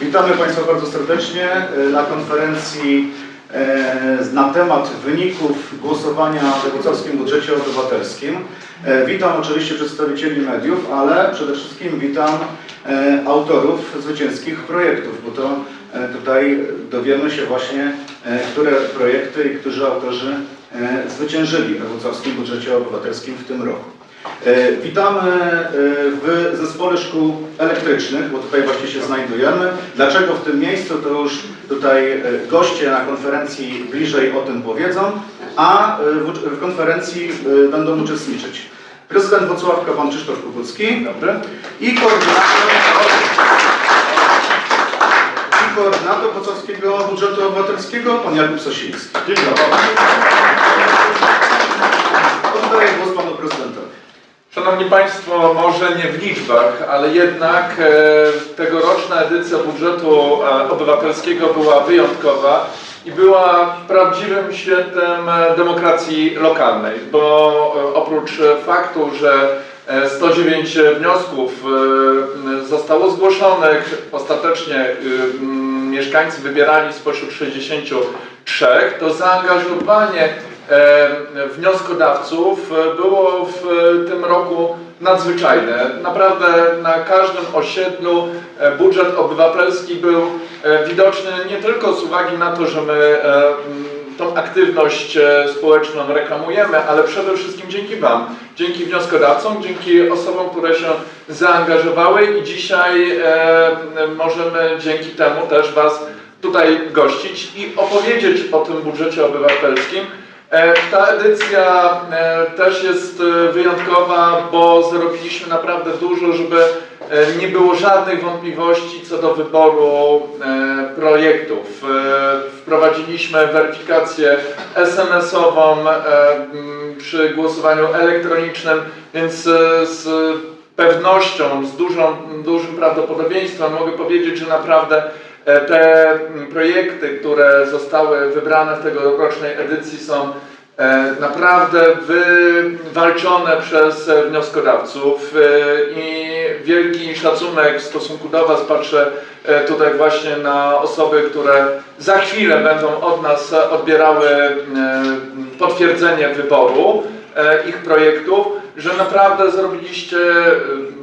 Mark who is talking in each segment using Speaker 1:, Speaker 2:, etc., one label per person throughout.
Speaker 1: Witamy Państwa bardzo serdecznie e, na konferencji e, na temat wyników głosowania w wrocławskim budżecie obywatelskim. E, Witam oczywiście przedstawicieli mediów, ale przede wszystkim witam autorów zwycięskich projektów, bo to tutaj dowiemy się właśnie, które projekty i którzy autorzy zwyciężyli we wrocławskim budżecie obywatelskim w tym roku. E, Witamy e, w zespole szkół elektrycznych, bo tutaj właśnie się znajdujemy. Dlaczego w tym miejscu, to już tutaj e, goście na konferencji bliżej o tym powiedzą, a w, konferencji będą uczestniczyć prezydent Wrocławka pan Krzysztof Kukucki dobry, i koordynator, i koordynator Wrocławskiego Budżetu Obywatelskiego pan Jakub Sosiński. Dzień dobry. Oddaję głos panu prezydentowi.
Speaker 2: Szanowni Państwo, może nie w liczbach, ale jednak e, tegoroczna edycja budżetu e, obywatelskiego była wyjątkowa i była prawdziwym świętem e, demokracji lokalnej, bo oprócz faktu, że e, 109 wniosków zostało zgłoszonych, ostatecznie mieszkańcy wybierali spośród 63, to zaangażowanie wnioskodawców e, było w e, tym roku nadzwyczajne. Naprawdę na każdym osiedlu e, budżet obywatelski był e, widoczny nie tylko z uwagi na to, że my e, tą aktywność e, społeczną reklamujemy, ale przede wszystkim dzięki Wam, dzięki wnioskodawcom, dzięki osobom, które się zaangażowały i dzisiaj e, możemy dzięki temu też Was tutaj gościć i opowiedzieć o tym budżecie obywatelskim. E, Ta edycja e, też jest e, wyjątkowa, bo zrobiliśmy naprawdę dużo, żeby nie było żadnych wątpliwości co do wyboru projektów. Wprowadziliśmy weryfikację SMS-ową przy głosowaniu elektronicznym, więc z pewnością, z dużą, dużym prawdopodobieństwem mogę powiedzieć, że naprawdę te mm, projekty, które zostały wybrane w tegorocznej edycji są e, naprawdę wywalczone przez e, wnioskodawców e, i wielki szacunek w stosunku do Was patrzę e, tutaj właśnie na osoby, które za chwilę będą od nas odbierały e, potwierdzenie wyboru e, ich projektów, że naprawdę zrobiliście e,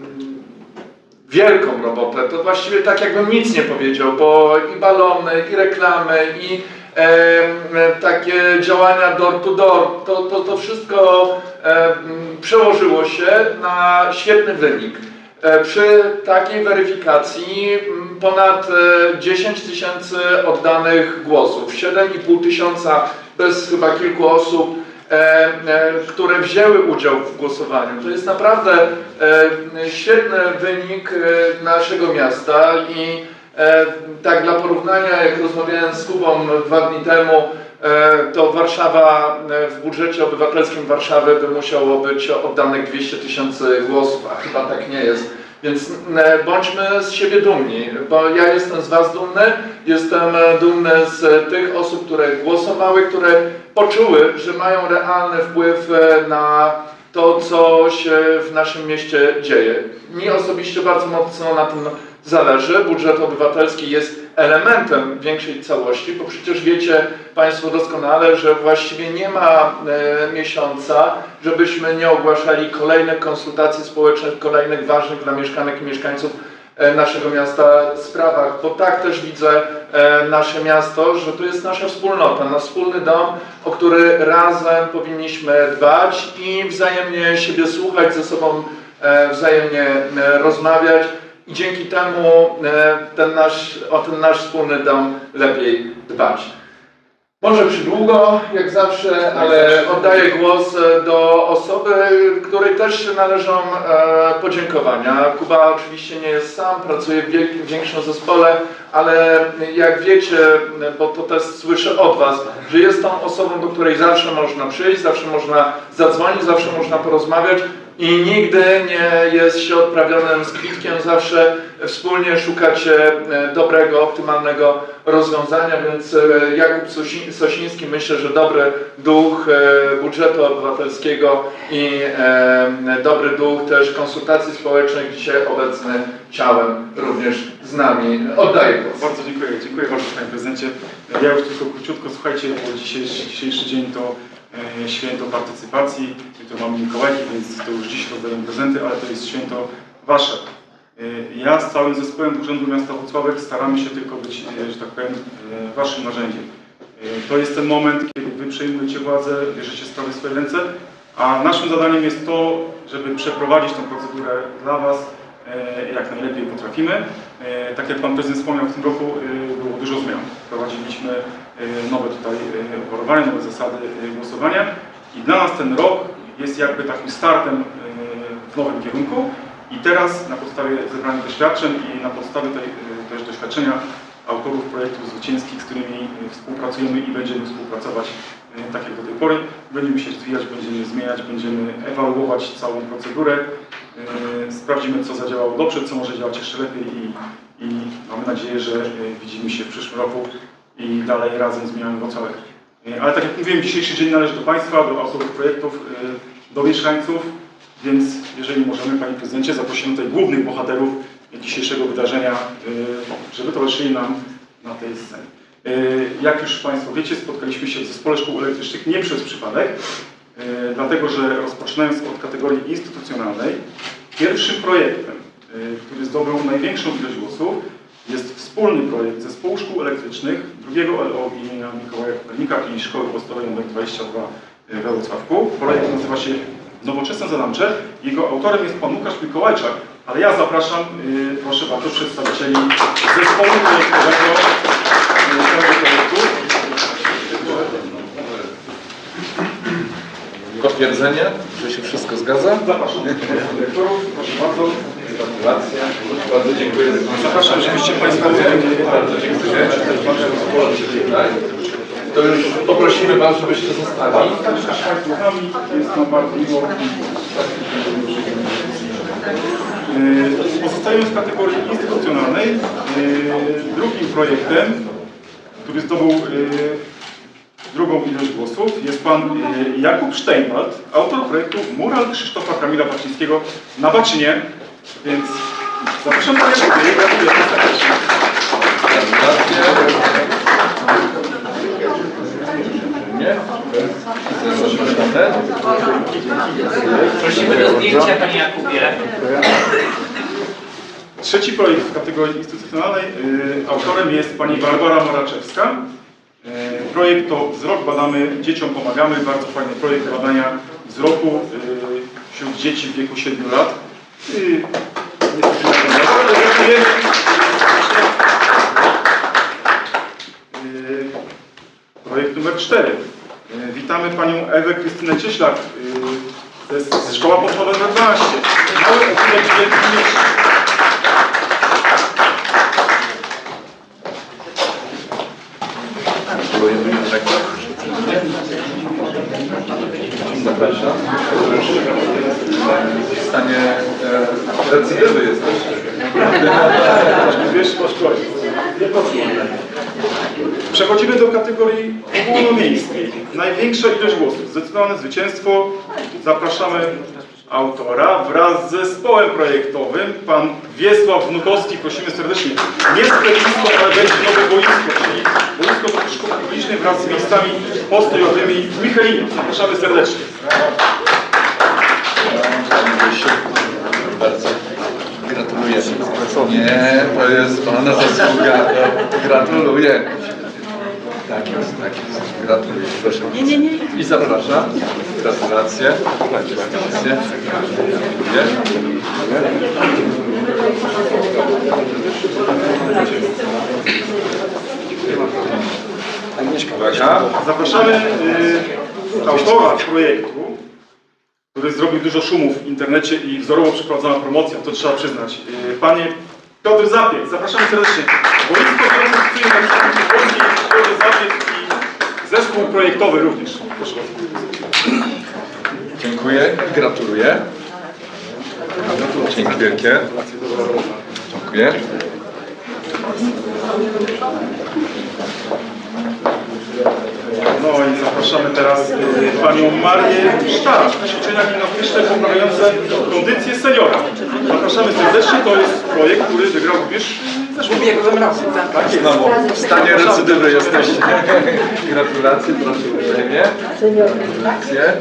Speaker 2: wielką robotę. To właściwie tak jakbym nic nie powiedział, bo i balony, i reklamy, i e, e, takie działania door to door, to, to, to wszystko e, przełożyło się na świetny wynik. E, Przy takiej weryfikacji ponad e, 10 tysięcy oddanych głosów, 7,5 tysiąca bez chyba kilku osób e, e, które wzięły udział w głosowaniu. To jest naprawdę e, świetny wynik e, naszego miasta i e, tak dla porównania, jak rozmawiałem z Kubą dwa dni temu, e, to Warszawa e, w budżecie obywatelskim Warszawy by musiało być oddanych 200 tysięcy głosów, a chyba tak nie jest. Więc e, bądźmy z siebie dumni, bo ja jestem z Was dumny, jestem e, dumny z tych osób, które głosowały, które poczuły, że mają realny wpływ e, na to, co się w naszym mieście dzieje. Mi osobiście bardzo mocno na tym zależy. Budżet obywatelski jest elementem większej całości, bo przecież wiecie Państwo doskonale, że właściwie nie ma e, miesiąca, żebyśmy nie ogłaszali kolejnych konsultacji społecznych, kolejnych ważnych dla mieszkanek i mieszkańców e, naszego miasta sprawach, bo tak też widzę e, nasze miasto, że to jest nasza wspólnota, nasz wspólny dom, o który razem powinniśmy dbać i wzajemnie siebie słuchać, ze sobą e, wzajemnie e, rozmawiać i dzięki temu e, ten nasz, o ten nasz wspólny dom lepiej dbać. Może przydługo, jak zawsze, ale oddaję głos e, do osoby, której też należą e, podziękowania. Kuba oczywiście nie jest sam, pracuje w wielkim, większym zespole, ale jak wiecie, bo to też słyszę od Was, że jest tą osobą, do której zawsze można przyjść, zawsze można zadzwonić, zawsze można porozmawiać, i nigdy nie jest się odprawionym z kwitkiem, zawsze wspólnie szukacie e, dobrego, optymalnego rozwiązania, więc e, Jakub Sosi- Sosiński myślę, że dobry duch e, budżetu obywatelskiego i dobry duch też konsultacji społecznych dzisiaj obecny ciałem również z nami. Oddaję głos.
Speaker 3: Bardzo dziękuję, dziękuję bardzo Panie Prezydencie. Ja już tylko króciutko, słuchajcie, dzisiejszy, dzisiejszy dzień to święto partycypacji, jutro mamy Mikołajki, więc to już dziś rozdaję prezenty, ale to jest święto Wasze. E, ja z całym zespołem Urzędu Miasta Włocławek staramy się tylko być, e, że tak powiem, e, Waszym narzędziem. E, to jest ten moment, kiedy Wy przejmujecie władzę, bierzecie sprawy w swoje ręce, a naszym zadaniem jest to, żeby przeprowadzić tę procedurę dla Was e, jak najlepiej potrafimy. E, Tak jak Pan Prezydent wspomniał, w tym roku e, było dużo zmian. Wprowadziliśmy e, nowe tutaj e, obwarowania, nowe zasady e, głosowania i dla nas ten rok jest jakby takim startem e, w nowym kierunku i teraz na podstawie zebranych doświadczeń i na podstawie tej, e, też doświadczenia autorów projektów zwycięskich, z którymi e, współpracujemy i będziemy współpracować e, tak jak do tej pory. Będziemy się rozwijać, będziemy zmieniać, będziemy ewaluować całą procedurę. E, Sprawdzimy, co zadziałało dobrze, co może działać jeszcze lepiej i, i mamy nadzieję, że e, widzimy się w przyszłym roku i dalej razem zmieniamy Wrocławek. E, Ale tak jak mówiłem, dzisiejszy dzień należy do Państwa, do autorów projektów, e, do mieszkańców, więc jeżeli możemy, Panie Prezydencie, zaprosimy tutaj głównych bohaterów dzisiejszego wydarzenia, e, żeby towarzyszyli nam na tej scenie. E, Jak już Państwo wiecie, spotkaliśmy się w Zespole Szkół Elektrycznych nie przez przypadek, e, dlatego że rozpoczynając od kategorii instytucjonalnej, pierwszym projektem, e, który zdobył największą ilość głosów, jest wspólny projekt Zespołu Szkół Elektrycznych, drugiego LO imienia Mikołaja Kopernika i Szkoły Podstawowej nr 22 we Wrocławku. Projekt nazywa się Nowoczesne Zadamcze. Jego autorem jest pan Łukasz Mikołajczak, ale ja zapraszam, proszę bardzo, przedstawicieli zespołu projektowego.
Speaker 2: Potwierdzenie, że się wszystko zgadza?
Speaker 3: Zapraszam dyrektorów, proszę bardzo.
Speaker 2: Gratulacje. Bardzo dziękuję.
Speaker 3: Zapraszam, żebyście Państwo...
Speaker 2: Bardzo dziękuję. To już poprosimy Was, żebyście zostali.
Speaker 3: Jest nam bardzo miło. Pozostając w kategorii instytucjonalnej, yy, drugim projektem, który zdobył yy, drugą ilość głosów, jest pan yy, Jakub Steinwald, autor projektu Mural Krzysztofa Kamila Baczyńskiego na Baczynie. Więc zapraszam Panie Jakubie, gratuluję serdecznie.
Speaker 4: Prosimy do zdjęcia, Panie Jakubie.
Speaker 3: Trzeci projekt w kategorii instytucjonalnej y, autorem jest pani Barbara Moraczewska. Y, projekt to Wzrok badamy, dzieciom pomagamy. Bardzo fajny projekt badania wzroku y, wśród dzieci w wieku 7 lat. Projekt numer 4. Y, Witamy panią Ewę Krystynę Cieślak ze, ze Szkoła Podstawowa nr 12. Mały Miecz.
Speaker 2: Zapraszam. W stanie e, recydywy jesteś.
Speaker 3: Wiesz, poszkodzić. Przechodzimy do kategorii ogólnomiejskiej. Największa ilość głosów. Zdecydowane zwycięstwo. Zapraszamy autora wraz z zespołem projektowym. Pan Wiesław Wnukowski. Prosimy serdecznie. Nie z Plebisku, ale będzie nowe boisko, czyli boisko szkół publicznych wraz z miejscami postojowymi w. Zapraszamy serdecznie.
Speaker 2: Bardzo gratuluję. Nie, to jest Pana zasługa. Gratuluję. Tak jest, tak jest. Gratuluję. Proszę nie, nie, nie. I zapraszam. Gratulacje. Gratulacje. Uwaga.
Speaker 3: Zapraszamy y, autora projektu, który zrobił dużo szumu w internecie i wzorowo przeprowadzona promocja, to trzeba przyznać. Y, panie Piotr Zapiek, zapraszamy serdecznie. Boisko reprezentuje na Polski Piotr Zapiek i zespół projektowy również. Proszę bardzo.
Speaker 2: Dziękuję, gratuluję. Dzięki wielkie. Dziękuję.
Speaker 3: No i zapraszamy teraz y, panią Marię Sztara. Ćwiczenia gimnastyczne poprawiające kondycję seniora. Zapraszamy serdecznie. To jest projekt, który wygrał również w zeszłym roku. Tak jest.
Speaker 2: Znowu w stanie recydywy jesteście. Gratulacje, proszę uprzejmie. Gratulacje.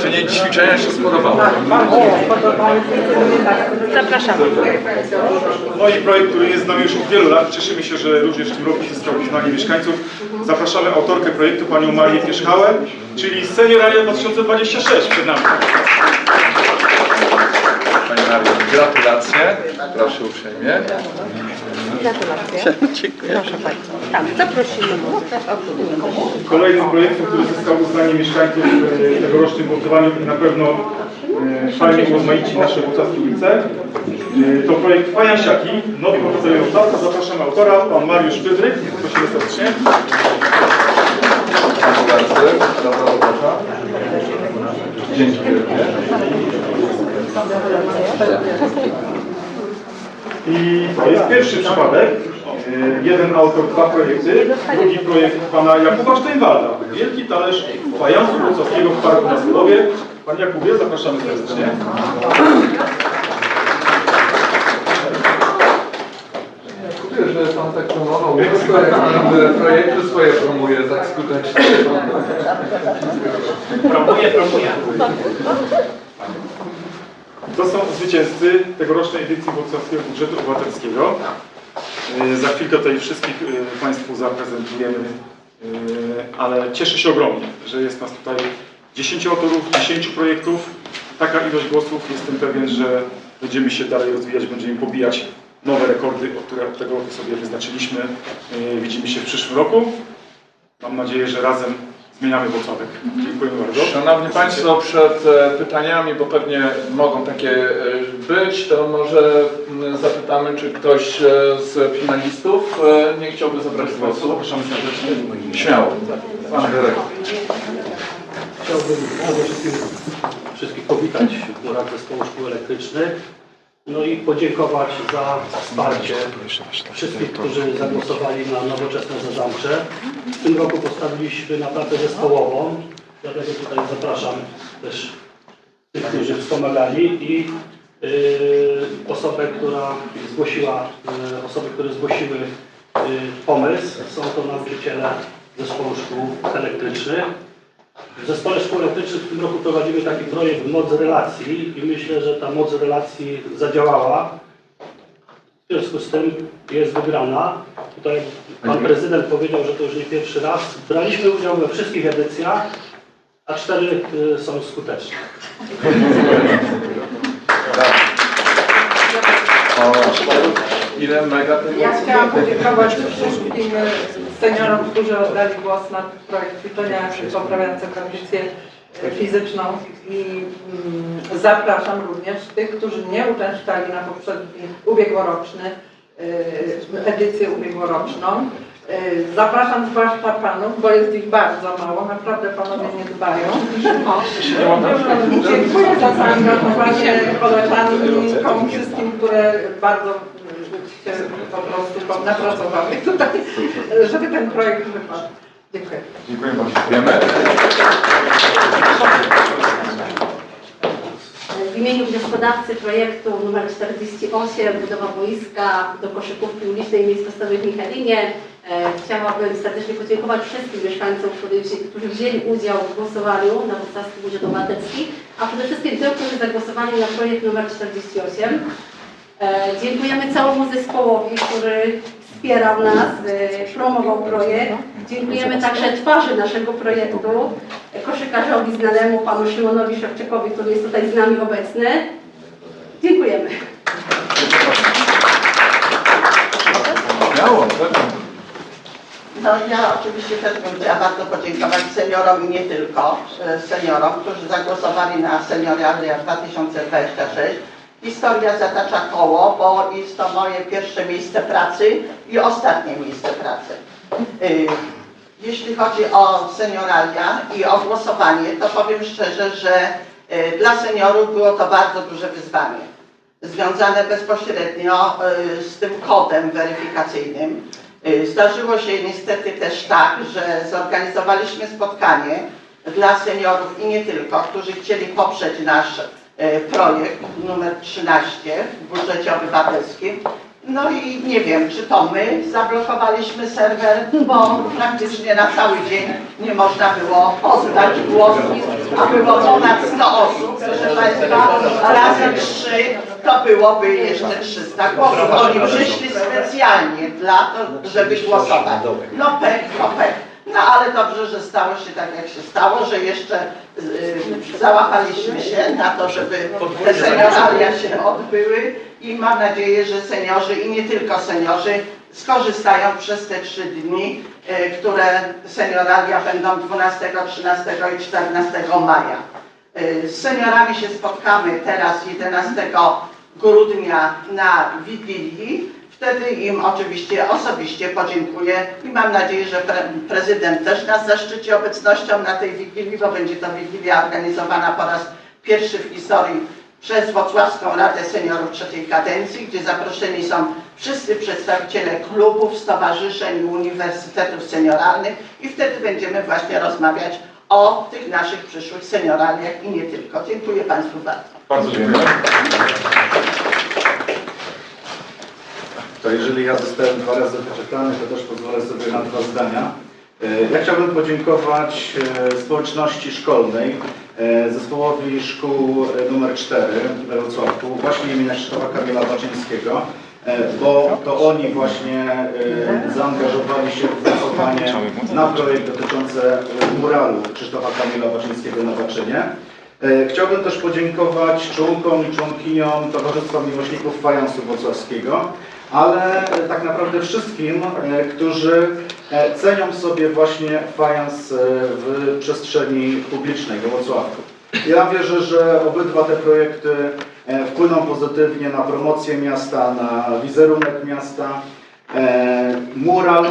Speaker 2: Czy nie ćwiczenia się spodobały?
Speaker 5: Zapraszamy.
Speaker 3: No i projekt, który jest z nami już od wielu lat. Cieszymy się, że również w tym roku zyskał uznanie mieszkańców. Zapraszamy autorkę projektu, panią Marię Pierzchałę, czyli Senioralia 2026 przed nami.
Speaker 2: Gratulacje. Proszę uprzejmie.
Speaker 5: Gratulacje. Proszę bardzo. Tak, zaprosimy.
Speaker 3: Kolejnym projektem, który zyskał uznanie mieszkańców e, tegorocznym głosowaniu i na pewno e, fajnie urozmaici nasze włocławskie ulice, e, to projekt Fajansiaki, nowy bohaterowie Włocławka. Zapraszamy autora, pan Mariusz Pydryk. Prosimy serdecznie.
Speaker 2: Gratulacje. Dobra robota.
Speaker 3: I to jest pierwszy przypadek. E, Jeden autor, dwa projekty. Drugi projekt pana Jakuba Steinwalda. Wielki talerz fajansu wrocławskiego w Parku na Słowie. Pan Jakubie, zapraszamy serdecznie.
Speaker 2: Czuję, że pan tak promował, pan projekty swoje promuje tak skutecznie.
Speaker 4: Promuję, promuję.
Speaker 3: To są zwycięzcy tegorocznej edycji Wrocławskiego Budżetu Obywatelskiego. E, Za chwilkę tutaj wszystkich e, Państwu zaprezentujemy, e, ale cieszę się ogromnie, że jest nas tutaj 10 autorów, 10 projektów. Taka ilość głosów, jestem pewien, że będziemy się dalej rozwijać, będziemy pobijać nowe rekordy, które od tego roku sobie wyznaczyliśmy. E, Widzimy się w przyszłym roku. Mam nadzieję, że razem zmieniamy Wrocławek. Dziękujemy bardzo.
Speaker 2: Szanowni Państwo, przed e, pytaniami, bo pewnie mogą takie e, być, to może mm, zapytamy, czy ktoś e, z finalistów nie chciałby zabrać głosu.
Speaker 3: Zapraszamy serdecznie.
Speaker 2: Śmiało. Pan dyrektor.
Speaker 6: Chciałbym przede wszystkim wszystkich powitać w murach Zespołu Szkół Elektrycznych. No i podziękować za wsparcie wszystkich, którzy zagłosowali na nowoczesne zarządcze. W tym roku postawiliśmy naprawdę zespołową, dlatego tutaj zapraszam też tych, którzy wspomagali i yy, osobę, która zgłosiła, yy, osoby, które zgłosiły yy, pomysł. Są to nauczyciele Zespołu Szkół Elektrycznych. W Zespole Szkół Elektrycznych w tym roku prowadzimy taki projekt Moc Relacji i myślę, że ta moc relacji zadziałała. W związku z tym jest wygrana. Tutaj pan prezydent powiedział, że to już nie pierwszy raz. Braliśmy udział we wszystkich edycjach, a cztery y, są skuteczne.
Speaker 2: O, ile mega
Speaker 7: Ja chciałam podziękować wszystkim seniorom, którzy oddali głos na projekt ćwiczenia poprawiające kondycję fizyczną i mm, zapraszam również tych, którzy nie uczęszczali na poprzedni ubiegłoroczny, y, edycję ubiegłoroczną. Y, Zapraszam zwłaszcza panów, bo jest ich bardzo mało, naprawdę panowie nie dbają. I dziękuję za zaangażowanie koleżankom, wszystkim, które bardzo po prostu napracowały tutaj, żeby ten projekt wypadł. Dziękuję.
Speaker 2: Dziękuję bardzo.
Speaker 5: W imieniu wnioskodawcy projektu nr 48 budowa boiska do koszykówki ulicznej miejscowości w Michalinie e, chciałabym serdecznie podziękować wszystkim mieszkańcom, którzy, wzięli udział w głosowaniu na Wrocławski Budżet Obywatelski, a przede wszystkim tym, którzy zagłosowali na projekt nr 48. E, Dziękujemy całemu zespołowi, który wspierał nas, e, promował projekt. Dziękujemy także twarzy naszego projektu, koszykarzowi znanemu, panu Szymonowi Szewczykowi, który jest tutaj z nami obecny. Dziękujemy.
Speaker 8: No ja oczywiście też bym chciała bardzo podziękować seniorom i nie tylko e, seniorom, którzy zagłosowali na Senioralia 2026. Historia zatacza koło, bo jest to moje pierwsze miejsce pracy i ostatnie miejsce pracy. Y, Jeśli chodzi o senioralia i o głosowanie, to powiem szczerze, że E, Dla seniorów było to bardzo duże wyzwanie, związane bezpośrednio e, z tym kodem weryfikacyjnym. Zdarzyło się niestety też tak, że zorganizowaliśmy spotkanie dla seniorów i nie tylko, którzy chcieli poprzeć nasz projekt numer 13 w budżecie obywatelskim. No i nie wiem, czy to my zablokowaliśmy serwer, bo praktycznie na cały dzień nie można było oddać głosu, a było ponad 100 osób, proszę Państwa, razem 3 to byłoby jeszcze 300 głosów. Oni przyszli specjalnie dla to, żeby głosować. No pech, no pech. No ale dobrze, że stało się tak, jak się stało, że jeszcze y, załapaliśmy się na to, żeby te senioralia się odbyły i mam nadzieję, że seniorzy i nie tylko seniorzy skorzystają przez te trzy dni, y, które senioralia będą 12, 13 i 14 maja. Y, Z seniorami się spotkamy teraz 11 grudnia na Wigilii. Wtedy im oczywiście osobiście podziękuję i mam nadzieję, że pre prezydent też nas zaszczyci obecnością na tej Wigilii, bo będzie to Wigilia organizowana po raz pierwszy w historii przez Wrocławską Radę Seniorów trzeciej kadencji, gdzie zaproszeni są wszyscy przedstawiciele klubów, stowarzyszeń i uniwersytetów senioralnych i wtedy będziemy właśnie rozmawiać o tych naszych przyszłych senioraliach i nie tylko. Dziękuję Państwu bardzo.
Speaker 3: Bardzo dziękuję.
Speaker 1: To jeżeli ja zostałem dwa razy wyczeklany, to też pozwolę sobie na dwa zdania. E, Ja chciałbym podziękować e, społeczności szkolnej, e, zespołowi szkół numer 4 we Wrocławku, właśnie imienia Krzysztofa Kamila Baczyńskiego, bo to oni właśnie zaangażowali się w głosowanie na projekt dotyczący muralu Krzysztofa Kamila Baczyńskiego na Baczynie. Chciałbym też podziękować członkom i członkiniom Towarzystwa Miłośników Fajansu Wrocławskiego, ale e, tak naprawdę wszystkim, e, którzy e, cenią sobie właśnie fajans w przestrzeni publicznej we Wrocławku. Ja wierzę, że obydwa te projekty wpłyną pozytywnie na promocję miasta, na wizerunek miasta. Mural,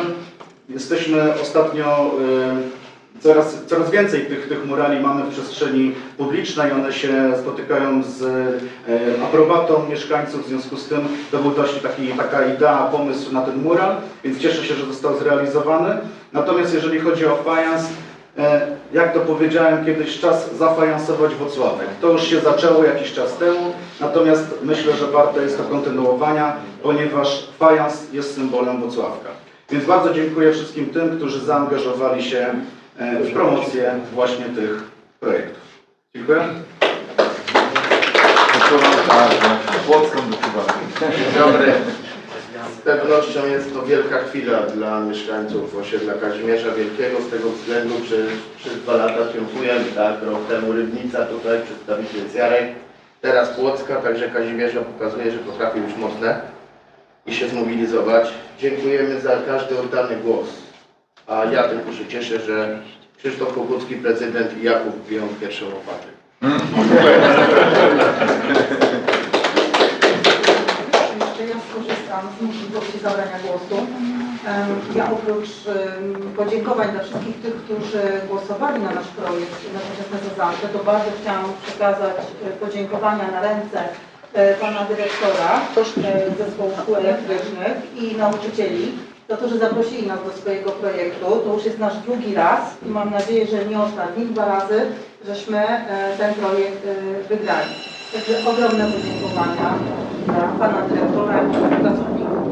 Speaker 1: jesteśmy ostatnio Coraz, coraz więcej tych, tych murali mamy w przestrzeni publicznej, one się spotykają z e, aprobatą mieszkańców, w związku z tym to był właśnie taki, taka idea, pomysł na ten mural, więc cieszę się, że został zrealizowany. Natomiast jeżeli chodzi o fajans, e, jak to powiedziałem kiedyś, czas zafajansować Wocławek. To już się zaczęło jakiś czas temu, natomiast myślę, że warto jest to kontynuowania, ponieważ fajans jest symbolem Wocławka. Więc bardzo dziękuję wszystkim tym, którzy zaangażowali się w promocję właśnie tych projektów. Dziękuję.
Speaker 9: Dobry. Z pewnością jest to wielka chwila dla mieszkańców osiedla Kazimierza Wielkiego z tego względu, że przez dwa lata triumfujemy, tak? Rok temu Rybnica tutaj, przedstawiciel Jarek, teraz Płocka, także Kazimierza pokazuje, że potrafi być mocne i się zmobilizować. Dziękujemy za każdy oddany głos, a ja tylko się cieszę, że Krzysztof Kogucki, prezydent i Jakub biją pierwszą łopatę.
Speaker 7: Jeszcze ja skorzystam z możliwości zabrania głosu. Ja oprócz podziękowań dla wszystkich tych, którzy głosowali na nasz projekt na nowoczesne Zazęcze, to bardzo chciałam przekazać e, podziękowania na ręce e, pana dyrektora e, zespołu szkół elektrycznych i nauczycieli za to, że zaprosili nas do swojego projektu. To już jest nasz drugi raz i mam nadzieję, że nie ostatni, dwa razy, żeśmy e, ten projekt e, wygrali. Także ogromne podziękowania dla pana dyrektora i pracowników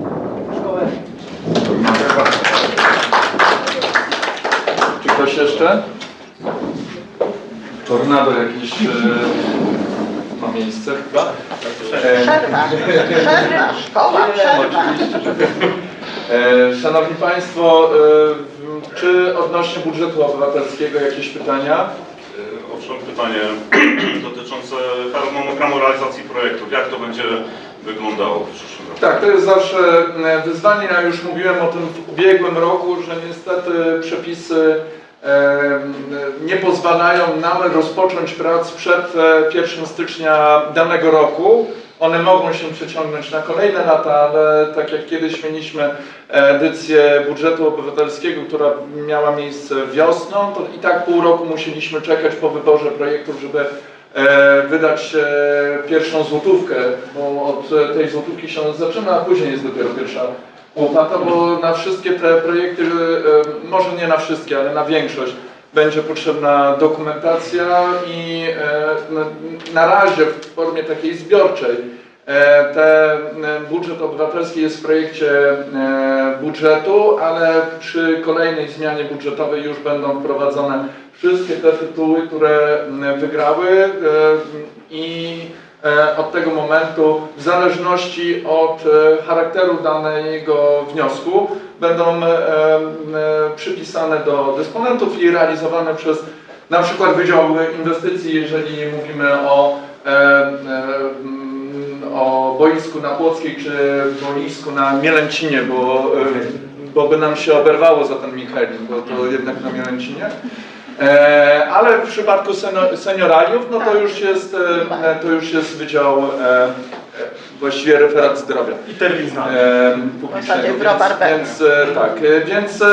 Speaker 7: szkoły.
Speaker 2: Czy ktoś jeszcze? Tornado jakieś e, ma miejsce chyba?
Speaker 8: Przerwa, przerwa, szkoła, przerwa.
Speaker 2: E, Szanowni Państwo, e, czy odnośnie budżetu obywatelskiego jakieś pytania?
Speaker 10: E, Owszem, pytanie dotyczące harmonogramu realizacji projektów. Jak to będzie wyglądało w przyszłym roku?
Speaker 2: Tak, to jest zawsze wyzwanie. Ja już mówiłem o tym w ubiegłym roku, że niestety przepisy nie pozwalają nam rozpocząć prac przed e, 1 stycznia danego roku. One mogą się przeciągnąć na kolejne lata, ale tak jak kiedyś mieliśmy edycję budżetu obywatelskiego, która miała miejsce wiosną, to i tak pół roku musieliśmy czekać po wyborze projektów, żeby e, wydać e, pierwszą złotówkę, bo od tej złotówki się zaczyna, a później jest dopiero pierwsza łopata, bo na wszystkie te projekty, e, może nie na wszystkie, ale na większość będzie potrzebna dokumentacja i e, na, razie w formie takiej zbiorczej. E, ten budżet obywatelski jest w projekcie e, budżetu, ale przy kolejnej zmianie budżetowej już będą wprowadzone wszystkie te tytuły, które wygrały e, i e, od tego momentu, w zależności od e, charakteru danego wniosku, będą e, e, przypisane do dysponentów i realizowane przez na przykład Wydział Inwestycji, jeżeli mówimy o, e, e, o boisku na Płockiej czy boisku na Mielęcinie, bo, e, bo by nam się oberwało za ten Michelin, bo to jednak na Mielęcinie. E, ale w przypadku senioraliów, no to już jest, e, to już jest Wydział e, właściwie referat zdrowia.
Speaker 3: I termin znany.
Speaker 2: E, publicznego, więc, więc e, tak, e, więc e,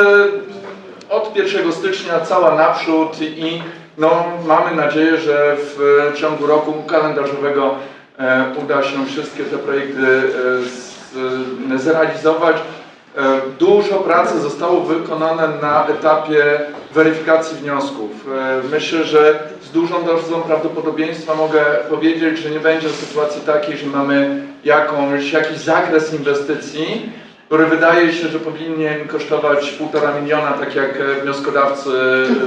Speaker 2: od 1 stycznia cała naprzód i no, mamy nadzieję, że w ciągu roku kalendarzowego e, uda się wszystkie te projekty e, z, zrealizować. E, Dużo pracy zostało wykonane na etapie weryfikacji wniosków. E, Myślę, że z dużą dozą prawdopodobieństwa mogę powiedzieć, że nie będzie sytuacji takiej, że mamy jakąś, jakiś zakres inwestycji, który wydaje się, że powinien kosztować półtora miliona, tak jak e, wnioskodawcy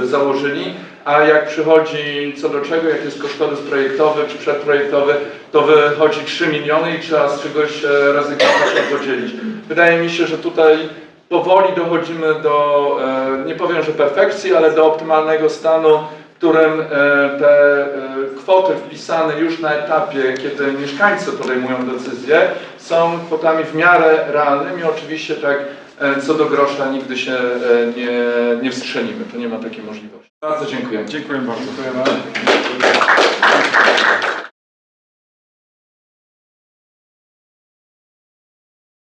Speaker 2: e, założyli, a jak przychodzi co do czego, jak jest kosztorys projektowy czy przedprojektowy, to wychodzi 3 miliony i trzeba z czegoś e, rezygnować albo podzielić. Wydaje mi się, że tutaj powoli dochodzimy do, nie powiem, że perfekcji, ale do optymalnego stanu, którym e, te e, kwoty wpisane już na etapie, kiedy mieszkańcy podejmują decyzje, są kwotami w miarę realnymi. Oczywiście tak e, co do grosza nigdy się nie, nie wstrzelimy, to nie ma takiej możliwości. Bardzo dziękuję.
Speaker 3: Dziękuję bardzo. Dziękujemy.